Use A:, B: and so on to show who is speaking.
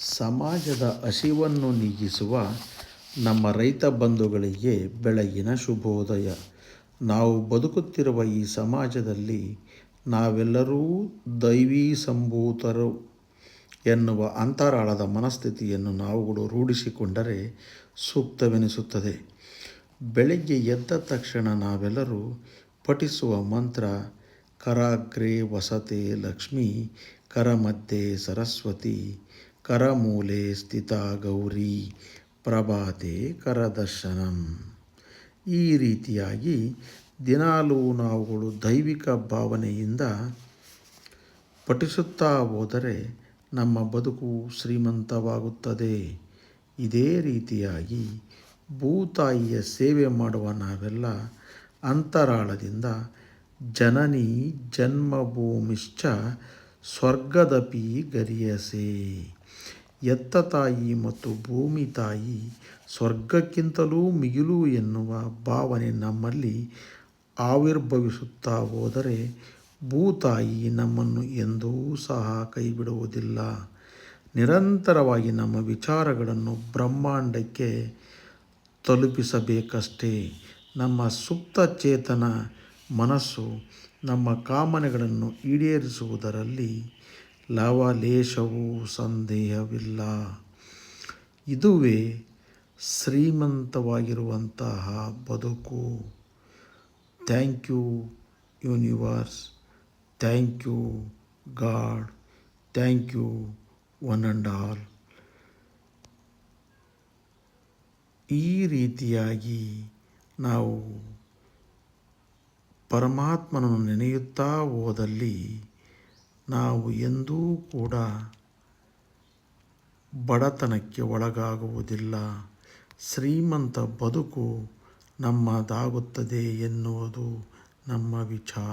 A: ಸಮಾಜದ ಹಸಿವನ್ನು ನೀಗಿಸುವ ನಮ್ಮ ರೈತ ಬಂಧುಗಳಿಗೆ ಬೆಳಗಿನ ಶುಭೋದಯ. ನಾವು ಬದುಕುತ್ತಿರುವ ಈ ಸಮಾಜದಲ್ಲಿ ನಾವೆಲ್ಲರೂ ದೈವೀ ಸಂಭೂತರು ಎನ್ನುವ ಅಂತರಾಳದ ಮನಸ್ಥಿತಿಯನ್ನು ನಾವುಗಳು ರೂಢಿಸಿಕೊಂಡರೆ ಸೂಕ್ತವೆನಿಸುತ್ತದೆ. ಬೆಳಗ್ಗೆ ಎದ್ದ ತಕ್ಷಣ ನಾವೆಲ್ಲರೂ ಪಠಿಸುವ ಮಂತ್ರ, ಕರಾಗ್ರೆ ವಸತೆ ಲಕ್ಷ್ಮೀ, ಕರಮಧ್ಯೆ ಸರಸ್ವತಿ ಕರಮೂಲೆ ಸ್ಥಿತ ಗೌರಿ ಪ್ರಭಾತೆ ಕರದರ್ಶನಂ. ಈ ರೀತಿಯಾಗಿ ದಿನಾಲೂ ನಾವುಗಳು ದೈವಿಕ ಭಾವನೆಯಿಂದ ಪಠಿಸುತ್ತಾ ಹೋದರೆ ನಮ್ಮ ಬದುಕು ಶ್ರೀಮಂತವಾಗುತ್ತದೆ. ಇದೇ ರೀತಿಯಾಗಿ ಭೂತಾಯಿಯ ಸೇವೆ ಮಾಡುವ ನಾವೆಲ್ಲ ಅಂತರಾಳದಿಂದ ಜನನಿ ಜನ್ಮಭೂಮಿಶ್ಚ ಸ್ವರ್ಗದಪಿ ಗರಿಯಸೆ. ಎತ್ತ ತಾಯಿ ಮತ್ತು ಭೂಮಿ ತಾಯಿ ಸ್ವರ್ಗಕ್ಕಿಂತಲೂ ಮಿಗಿಲು ಎನ್ನುವ ಭಾವನೆ ನಮ್ಮಲ್ಲಿ ಆವಿರ್ಭವಿಸುತ್ತಾ ಹೋದರೆ ಭೂತಾಯಿ ನಮ್ಮನ್ನು ಎಂದೂ ಸಹ ಕೈಬಿಡುವುದಿಲ್ಲ. ನಿರಂತರವಾಗಿ ನಮ್ಮ ವಿಚಾರಗಳನ್ನು ಬ್ರಹ್ಮಾಂಡಕ್ಕೆ ತಲುಪಿಸಬೇಕಷ್ಟೇ. ನಮ್ಮ ಸುಪ್ತ ಚೇತನ ಮನಸ್ಸು ನಮ್ಮ ಕಾಮನೆಗಳನ್ನು ಈಡೇರಿಸುವುದರಲ್ಲಿ ಲವಲೇಶವೂ ಸಂದೇಹವಿಲ್ಲ. ಇದುವೇ ಶ್ರೀಮಂತವಾಗಿರುವಂತಹ ಬದುಕು. Thank you, universe. Thank you, God. Thank you, one and all. ಈ ರೀತಿಯಾಗಿ ನಾವು ಪರಮಾತ್ಮನನ್ನು ನೆನೆಯುತ್ತಾ ಹೋದಲ್ಲಿ ನಾವು ಎಂದೂ ಕೂಡ ಬಡತನಕ್ಕೆ ಒಳಗಾಗುವುದಿಲ್ಲ. ಶ್ರೀಮಂತ ಬದುಕು ನಮ್ಮದಾಗುತ್ತದೆ ಎನ್ನುವುದು ನಮ್ಮ ವಿಚಾರ.